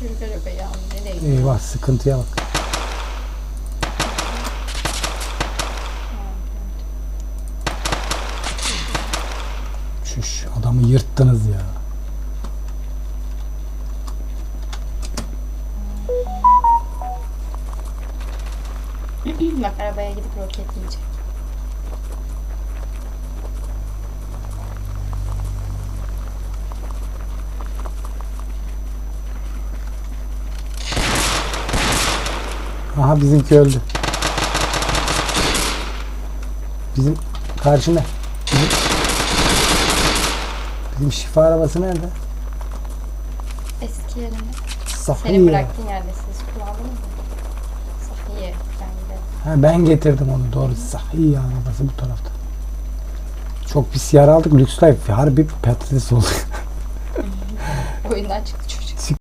Çocuk araba ya. Nereye gidiyor? Eyvah sıkıntıya bak. Şuş adamı yırttınız ya. Bak arabaya gidip roketleyecek. Aha bizimki öldü. Bizim karşı ne? Bizim, bizim şifa arabası nerede? Eski yerine. Senin Safiye. bıraktığın yerde siz kullandınız mı? Safiye. Ben. Ha, ben getirdim onu doğru. Sahiye arabası bu tarafta. Çok pis yer aldık. Lüks Life harbi patates oldu. Oyundan çıktı çocuk.